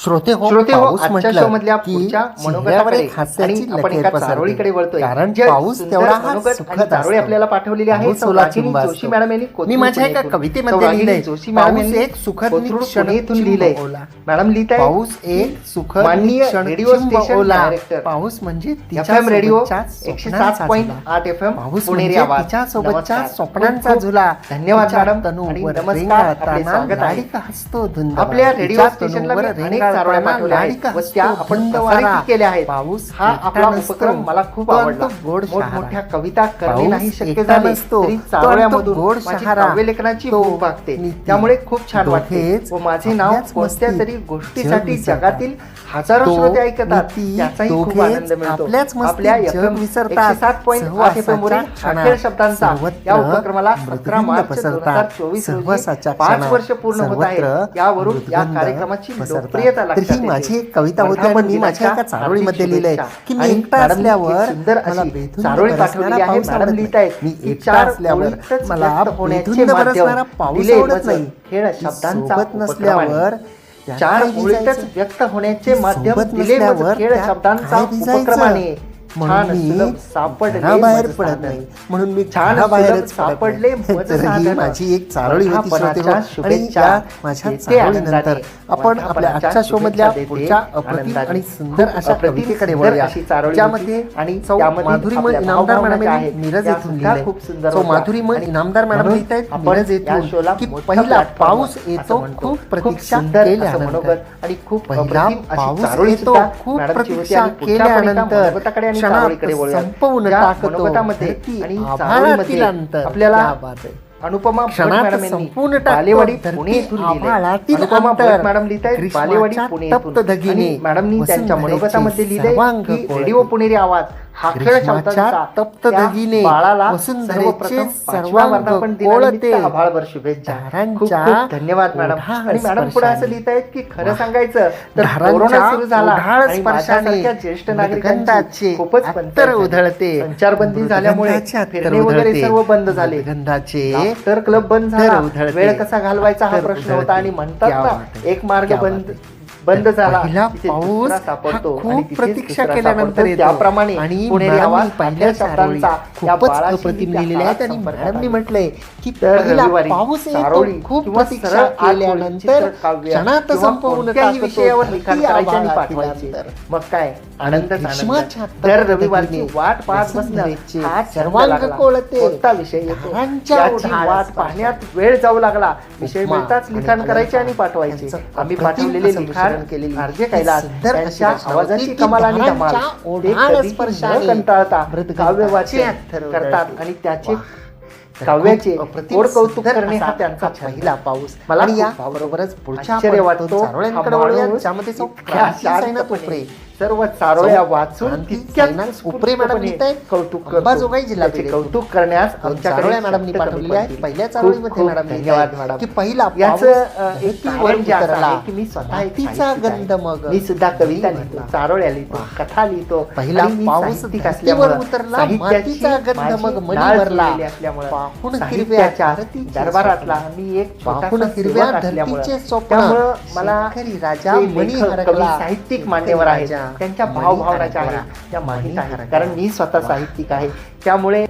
श्रोते हो श्रोते हो आजच्या शो मधल्या पुढच्या आपण एका चारोळीकडे वळतोय. कारण पाऊस तेवढा हा सुखद चारोळी आपल्याला पाठवलेली आहे. जोशी मॅडम यांनी मी माझ्या एका कवितेमध्ये लिहिले जोशी मॅडम यांनी एक सुखद क्षण इथून मॅडम लिहित आहे पाऊस एक सुखद माननीय रेडिओ स्टेशन पाऊस म्हणजे एफएम रेडिओ पाऊस पुणेरी म्हणजे आवाज. तिच्या सोबतच्या स्वप्नांचा झुला. धन्यवाद मॅडम. आणि नमस्कार. हसतो आपल्या रेडिओ स्टेशनला केल्या आहेत. पाऊस हा आपला उपक्रम मला खूप आवडला. मोठ्या कविता करणे नाही शक्य चारोळ्यामधून गोड लेखनाची त्यामुळे खूप छान वाटते. व माझे नाव कोणत्या तरी गोष्टीसाठी जगातील हजारो श्रोते ऐकतात त्याचाही खूप आनंद मिळतो. आपल्या एफएम विसरता सात पॉईंट आठ एफएम अखेर शब्दांचा या उपक्रमाला अकरा मार्च दोन हजार चोवीस रोजी पाच वर्ष पूर्ण होत आहे यावरून या कार्यक्रमाची लोकप्रिय तर ही माझी एक कविता होती आणि मी माझ्या एका चारोळीमध्ये आहे की मी एकटा असल्यावर चारोळी पाठवली आहे मॅडम लिहित आहेत. मी एकटा असल्यावर मला बेधुंद बरसणारा पाऊस नाही. खेळ शब्दांचा नसल्यावर चार व्यक्त होण्याचे माध्यम दिले खेळ शब्दांचा उपक्रमाने म्हणून मी पडत नाही. म्हणून मी सापडले ही माझी एक चारोळी होती हो. माझ्या आपण आपल्या आजच्या शो मधल्या पुढच्या अप्रतिम आणि सुंदर अशा कवितेकडे वळूया ज्यामध्ये आणि माधुरी मग इनामदार मॅडम मिरज येथून लिहिले. सो माधुरी मग इनामदार मॅडम लिहित आहेत मिरज येथून की पहिला पाऊस येतो खूप प्रतीक्षा केल्यानंतर आणि खूप पहिला पाऊस येतो खूप प्रतीक्षा केल्यानंतर क्षणाकडे वळूया मनोगतामध्ये आणि आपल्याला अनुपमा संपूर्ण बालेवाडी पुणे अनुपमा मॅडम लिहिताय बालेवाडी पुणे आणि मॅडमनी त्यांच्या मनोगतामध्ये लिहिलंय की रेडिओ पुणेरी आवाज हा खेळ धन्यवाद मॅडम. आणि मॅडम पुढे असं लिहित आहेत की खरं सांगायचं तर कोरोना सुरू झाला आणि माझ्यासारख्या ज्येष्ठ नागरिकांची खूपच उधळते. संचारबंदी झाल्यामुळे फिरणे वगैरे सर्व बंद झाले. गंधाचे तर क्लब बंद झाला. वेळ कसा घालवायचा हा प्रश्न होता आणि म्हणतात ना एक मार्ग बंद बंद झाला. पाऊस सापडतो खूप प्रतीक्षा केल्यानंतर त्याप्रमाणे आणि मॅडमनी आवाज पहिल्या शब्दांचा खूपच अप्रतिम लिहिलेले आहेत. मॅडमनी म्हटलंय की पाऊस सारोळी खूप प्रतीक्षा केल्यानंतर क्षणात संपवून कोणत्याही विषयावर लिखाण करायचे आणि पाठवायचे. मग काय? आनंदच आनंद. दर रविवारी वाट पाहत बसण्याचे सर्वांग कोळते कोणता विषय वाट पाहण्यात वेळ जाऊ लागला. विषय मिळताच लिखाण करायचे आणि पाठवायचे. आम्ही पाठवलेले लिखाण केलेली आरजे कैलास त्यांच्या आवाजाची कमाल आणि धमाल. ते कंटाळता काव्य वाचन करतात आणि त्याचे काव्याचे गोड कौतुक करणे हा त्यांचा पहिला पाऊस. मला या बरोबरच पुढच्या आश्चर्य वाटतो. ज्यामध्ये सर्व चारोळ्या वाचून कौतुक अंबाजोगाई कौतुक करण्यास आमच्याकडे मॅडमनी पाठवलेली आहे पहिल्या चारोळीमध्ये मॅडम धन्यवाद मॅडम. की पहिला स्वतः तिचा गंध मग. मी सुद्धा कविता लिहितो चारोळ्या लिहितो कथा लिहितो पहिला पाऊस असल्यावर उतरला. मातीचा गंध मग मनीवरला असल्यामुळे पाहून दरबारातला मी एक पाहून हिरव्या स्वप्न. मला राजा मणी साहित्यिक मान्यवर आहे त्यांच्या भावभावनाच्या आहेत त्या माहीत आहेत कारण मी स्वतः साहित्यिक आहे. त्यामुळे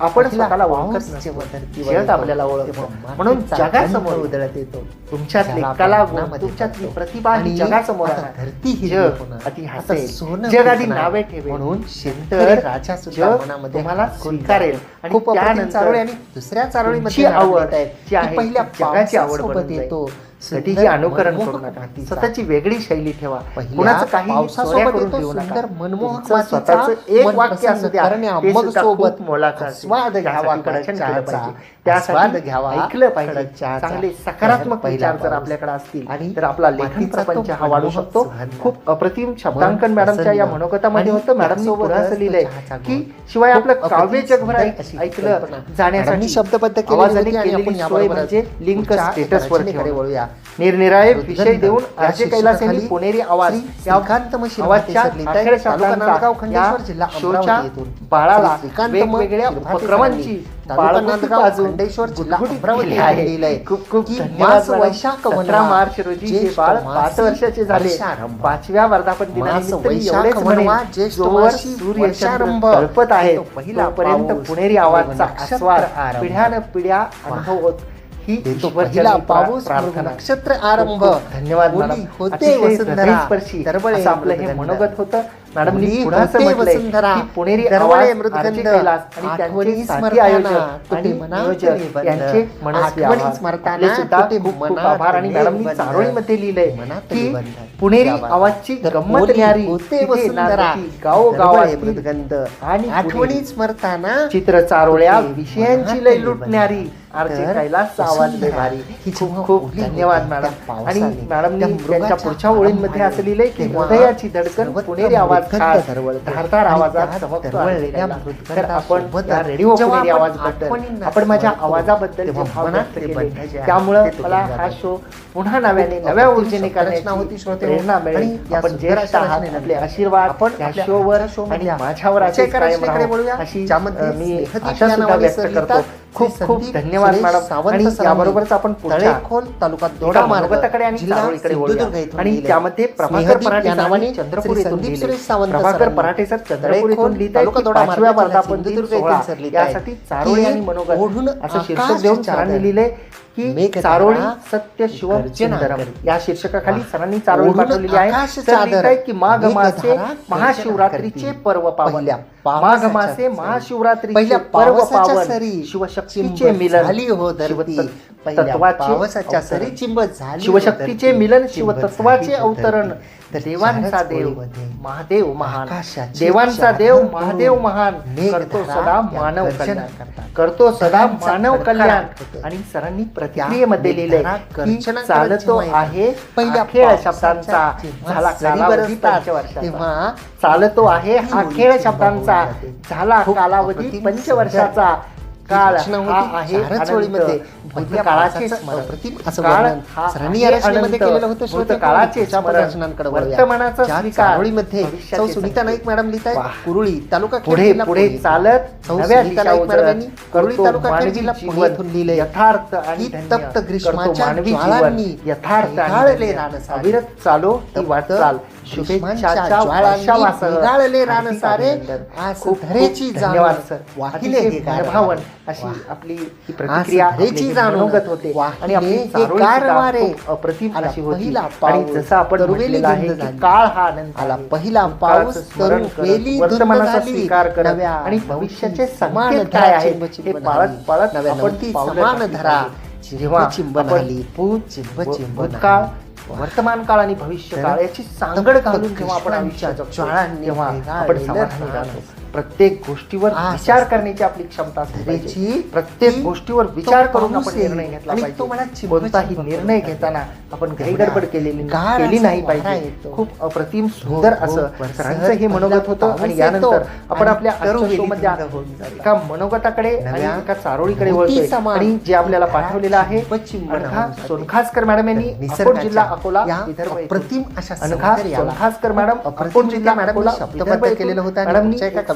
आपण स्वतःला ओळखत जग आपल्याला ओळखतो. म्हणून जगासमोर उदळत येतो. तुमच्या कला तुमच्यातली प्रतिभा आणि जगासमोर धरती ही जग अति हसेल. जग आधी नावे ठेवे म्हणून शेतकरी राजा सुद्धा मला स्वीकारेल. आणि खूप चारोळी आणि दुसऱ्या चारोळीमध्ये आवड आहे. पहिल्या जगाची आवड बनत येतो. सटीचे अनुकरण करू नका. स्वतःची वेगळी शैली ठेवा. कुणाचं काही करून ठेवू नका. मनमोहक स्वतःचं एक वाक्य असू द्या. सोबत मुलाखत स्वाद घ्यावा चहाचा. त्यासाठी घ्यावा. ऐकलं पाहिजे. चांगले सकारात्मक विचार जर आपल्याकडे असतील आणि तर आपला लेखन प्रपंच हा वाढू शकतो. खूप अप्रतिम शब्दांकन मॅडमच्या या मनोगतामध्ये होतं. मॅडम सोबत असं लिहिलंय की शिवाय आपलं काव्य जगभरात ऐकलं जाण्यासाठी शब्दबद्ध केली म्हणजे लिंक स्टेटसवर वळूया. निरनिराळे विषय देऊन राजे कैलास यांनी पुणेरी आवाज बाळाला वेगवेगळ्या उपक्रमांची खूप खूप मार्च रोजी पाच वर्षाचे झाले पाचव्या वर्धापन आहे पहिलापर्यंत पुणेरी आवाजचा आस्वाद पिढ्यान पिढ्या अनुभव ही पाऊस नक्षत्र आरंभ. धन्यवाद होते आपलं हे मनोगत होतं. मॅडम वसुंधरा? पुणेरी दरवळे मृदगंध स्मरताना लिहिलंय की पुणेरी आवाजची गंमत न्यारी होते वसुंधरा. गाव गावाळे मृदगंध आणि आठवणी स्मरताना चित्र चारोळ्या विषयांची लय लुटणारी खूप खूप धन्यवाद मॅडम. आणि मॅडम त्यांच्या पुढच्या ओळींमध्ये असं लिहिलंय की हृदयाची धडकन पुणेरी आवाज आवाज खास धारदार आवाजात आपण माझ्या आवाजाबद्दल त्यामुळं मला हा शो पुन्हा नव्याने नव्या ऊर्जेने करण्याची होती प्रेरणा मिळेल. आपण जे आपले आशीर्वाद आपण या शो शोवर आणि माझ्यावर असे अशी मी आशा सुद्धा व्यक्त करतो. खूप खूप धन्यवाद मॅडम. आणि याबरोबरच आपण तळेखोल तालुका दोडा मार्गतकडे आणि चारोळीकडे वळूया आणि त्यामध्ये प्रभाकर पराठे नावाने चंद्रपूर येथून लिहिले प्रभाकर पराठे सर चंद्रपूर येथून लिहित आहेत पाचव्या वर्धापन दिन सोहळा. यासाठी चारोळी आणि मनोगत असं शीर्षक देऊन सरांनी लिहिले की चारोळी सत्य शिव सुंदरम या शीर्षकाखाली सरांनी चारोळी पाठवलेली आहे. की माघ मासे महाशिवरात्रीचे पर्व पावल्या माघ मासे महाशिवरात्री पर्व पावन. शिवशक्तीचे मिलन. झाली हो धरती. तत्वाची झाली शिवशक्तीचे मिलन शिवतत्वाचे अवतरण. देवांचा देव महादेव महान. देवांचा देव महादेव महान. करतो सदा मानव कल्याण. करतो सदा मानव कल्याण. आणि सरांनी प्रतिक्रियेमध्ये लिहिले चालतो आहे पहिल्या खेळ शब्दांचा झाला कालावधी तेव्हा चालतो आहे हा खेळ शब्दांचा झाला कालावधी पंचवर्षाचा. काळ सुनीता नाईक मॅडम लिहिताय कुरुळी तालुका पुढे पुढे चालत सुनीता नाईक मॅडमांनी कुरुळी तालुका जिल्हा पुण्यातून लिहिले यथार्थ आणि तप्त ग्रीष्माच्या ज्वाळांनी यथार्थ अविरत चालो वाट वाटचाल शुभेच्छा धन्यवाद सर. वाहिले हे अशी आपली प्रतिक्रिया आपली होते आणि अशी होती. आणि जसं आपण आहे काळ हा आनंद आला पहिला पाऊस वर्तमानाचा स्वीकार आणि भविष्याचे समान काय आहेत हे पाळत पाळत आपण ती समान धरा. जेव्हा चिंबन आली चिंब चिंब काळ वर्तमान काळ आणि भविष्य काळ याची सांगड घालून जेव्हा आपण आयुष्यात आपण समाधानी राहतो. प्रत्येक गोष्टीवर विचार करण्याची आपली क्षमता असली प्रत्येक गोष्टीवर विचार करून आपण निर्णय घेतला कोणताही निर्णय घेताना आपण गडबड केलेली केली नाही पाहिजे. खूप अप्रतिम सुंदर असं हे मनोगत होतं आणि यानंतर आपण आपल्या एका मनोगताकडे एका चारोळीकडे मोती वळतो आणि जे आपल्याला पाठवलेलं आहे खूप अनघा सोनखासकर मॅडम यांनी निसर्ग जिल्हा अकोला अप्रतिम अशा अनघा सोनखासकर मॅडम अकोट अप्रतिम जिल्हा मॅडम अकोला केलेलं होतं मॅडम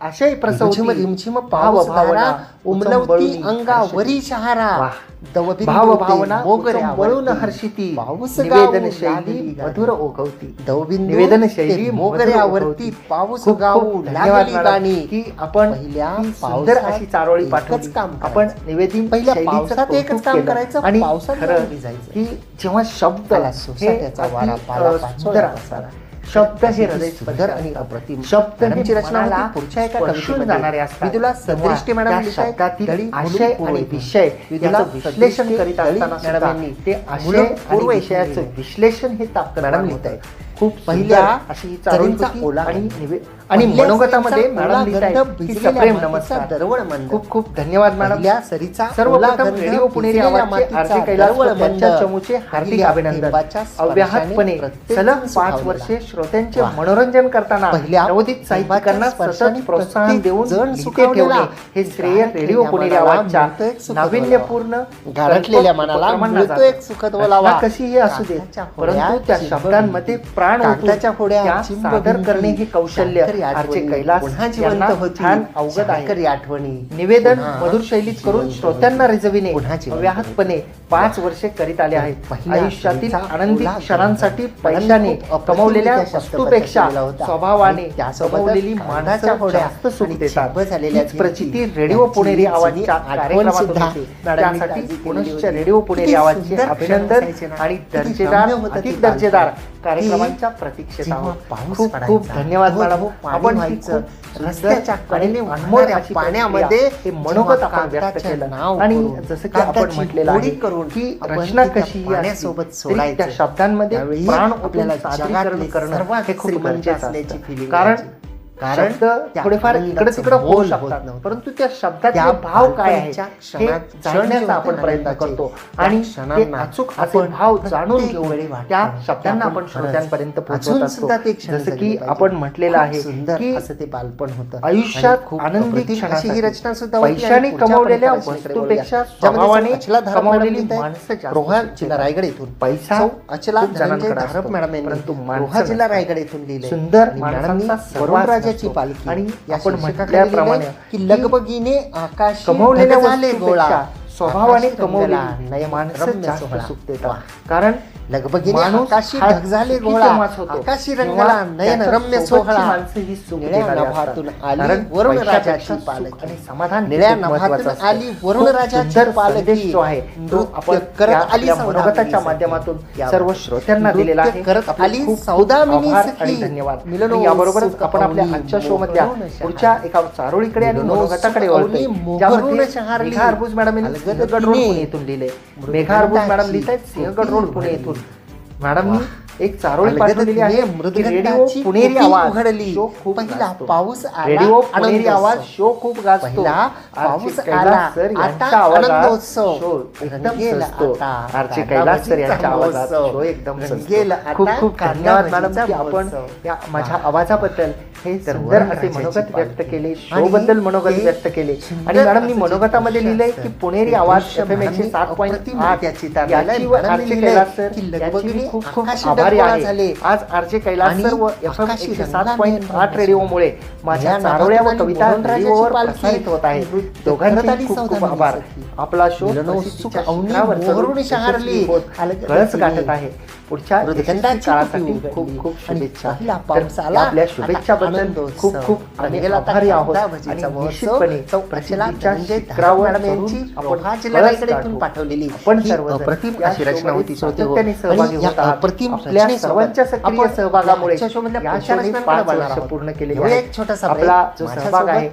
आशय प्रसव हिमछिम पाव भावना उमलवती अंगावरी शहारा दवबिंदू भाव भावना मोगऱ्या वळून हर्षिती. पाऊस निवेदन शैली मधुर ओघवती. दवबिंदू निवेदन शैली मोगऱ्यावरती पाऊस गाऊ लागली गाणी. की आपण पहिल्या सुंदर अशी चारोळी पाठवच काम आपण निवेदन पहिल्या पावसात एकच काम करायचं. आणि पावसात जायचं की जेव्हा शब्द त्याचा वारा पाला सुंदर असावा शब्दाची हृदय आणि अप्रतिम. शब्द त्यांची रचना पुढच्या एका कवितेमध्ये जाणारे असतात. मी तुला सदृष्टी मॅडम शब्दातील आशय आणि विषय याचं विश्लेषण करीत असताना मॅडमनी ते आशय पूर्व विषयाचं विश्लेषण हे तापक मॅडम लिहित आहेत सरीचा मॅडम ओला लिहित गंध आहेत की भिजलेल्या सप्रेम मातीचा नमस्कार दरवळ मंद. खूप खूप धन्यवाद मॅडम पहिल्या सरीचा सर्वप्रथम ओला रेडिओ पुणेरी आवाजचे आरजे कैलास त्यांच्या. चमूचे हार्दिक पहिल्या अभिनंदन अव्याहतपणे सलग पाच. वर्षे श्रोत्यांचे. मनोरंजन करताना पहिल्या नवोदित साहित्यिकांना सतत प्रोत्साहन देऊन जण सुखावलेला. ठेवणे हे श्रेय रेडिओ पुणेरी आवाजच्या नाविन्यपूर्ण गारठलेल्या मनाला जातं. एक सुखद ओलावा. कशीही असू दे परंतु त्या शब्दांमध्ये प्राण कागदाच्या होड्या सादर करणे हे कौशल्य आठवणी. कैलास पुन्हा जिवंत होती. अवगत आहे. आठवणी. निवेदन मधुर शैलीत करून श्रोत्यांना जिवंत अव्याहतपणे पाच वर्षे करीत आले आहेत. आयुष्यातील आनंदी क्षणांसाठी. पैशाने अप्रतिम कमवलेल्या वस्तूपेक्षा. स्वभावाने कमवलेली माणसं होड्या जास्त सुख देतात. प्रचिती रेडिओ पुणेरी आवाजच्या आठवण कार्यक्रमातून त्यासाठी पुनश्च. रेडिओ पुणेरी आवाजचे अभिनंदन. आणि दर्जेदार अधिक दर्जेदार बालपण. की प्रतीक्षेत आहोत. खूप खूप धन्यवाद मॅडम आपण रस्त्याच्या आणि कडेने पाण्यामध्ये हे मनोगत आपण व्यक्त केलं. नाव आणि जसं की आपण म्हटलेलं आहे करून की रचना कशी पाण्यासोबत तरी सोडायचं. त्या शब्दांमध्ये प्राण आपल्याला सादरीकरण करणं हे खूप गरजेचं असल्याची feeling कारण. कारण थोडेफार इकडे तिकडे होऊ शकतात. परंतु त्या शब्दात त्या भाव काय आहे जाणण्याचा आपण प्रयत्न करतो आणि अचूक आपण भाव जाणून घेऊन त्या शब्दांना आपण श्रोत्यांपर्यंत पोहोचवत असतो जसं की. आपण म्हटलेलं आहे सुंदर की असं ते बालपण होतं आयुष्यात खूप आनंदी क्षणासाठी ही रचना सुद्धा पैशाने कमवलेल्या. वस्तूपेक्षा स्वभावाने कमवलेली. माणसं रोहा जिल्हा. रायगड येथून पैसा अचला जणांकडे मॅडम परंतु रोहा जिल्हा. रायगड येथून लिहिले सुंदर मॅडमनी माणसांचा नसतो. पालखी आणि आपण म्हटल्याप्रमाणे की लगबगीने आकाश कमवलेल्या झाले गोळा वस्तूपेक्षा स्वभावाने कमवलेली नयन माणसं जास्त सोहळा. सुख वा. देतात कारण लगबगीने झाले. आकाशी रंगला नयन रम्य सोहळा निळ्या नभातून. आली वरुण राजाची समाधान निळ्या नभातून. आली वरुण राजाची जो आहे तो आपण करत आली मनोगताच्या. माध्यमातून या सर्व. श्रोत्यांना दिलेला आहे करत आली सौदामिनी सखी. आणि धन्यवाद मिलनो याबरोबरच आपण आपल्या आजच्या शो मधल्या. पुढच्या एका चारोळीकडे आणि मनोगताकडे वळतोय ज्यामध्ये. मेघा मॅडम रोड पुणे येथून लिहिले मेघा अर्बुज मॅडम लिहित आहेत सिंहगड रोड पुणे येथून मॅडम एक चारोळी पाठवलेली आहे रेडिओ पुणेरी आवाज. उघडली. पहिला. पाऊस आला, रेडिओ पुणेरी. आवाज. शो खूप गाजतो. आरचे पाऊस आला, सर आनंदोत्सव. शो एकदम सजतो आरचे कैलास सर यांच्या आवाजात शो एकदम खूप खूप धन्यवाद मॅडम की आपण. या माझ्या आवाजाबद्दल हे सुंदर असे मनोगत व्यक्त. केले शो बद्दल मनोगत व्यक्त केले. आणि असं जे मनोगतामध्ये लिहिलंय की पुणेरी आवाज एफ एम एकशे सात पॉईंट आठ. याची मॅडमनी आरचे कैलास सर याची मी खूप खूप आकाशी आभारी आहे. आज आरचे कैलास आणि सर व एफ एम आकाशी एकशे सात पॉईंट आठ रंगाने रेडिओमुळे माझ्या चारोळ्या व कविता रेडिओवर प्रसारित होत आहे आली खूप खूप आभार. आपला शो मिलनो प्रसिद्धीच्या सुख अवनी शिखरावर चढून मोहरून शहारली. यशस्वी होत अलगद कळस तिने गाठत आहे पुढच्या काळासाठी. खूप खूप शुभेच्छा आपल्या शुभेच्छाबद्दल. खूप खूप आभारी आहोत आणि. निश्चितपणे धनंजय शिखरावर यांची आपण पाठवलेली आपण सर्वजण अप्रतिम या अशी रचना होती सहभागी होत. अप्रतिम आपल्या सर्वांच्या सक्रिय सहभागामुळे. पूर्ण आहेत. एक छोटासा आपला. जो सहभाग आहे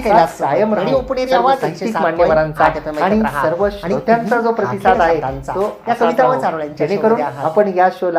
कैलास कायम रेडिओ राहो. पुणेरी सर्व आवाज साहित्यिक 107 मान्यवरांचा आठ FM आणि. सर्व श्रोत्यांचा जो प्रतिसाद आहे तो या असाच कविता जेणेकरून. आपण या शोला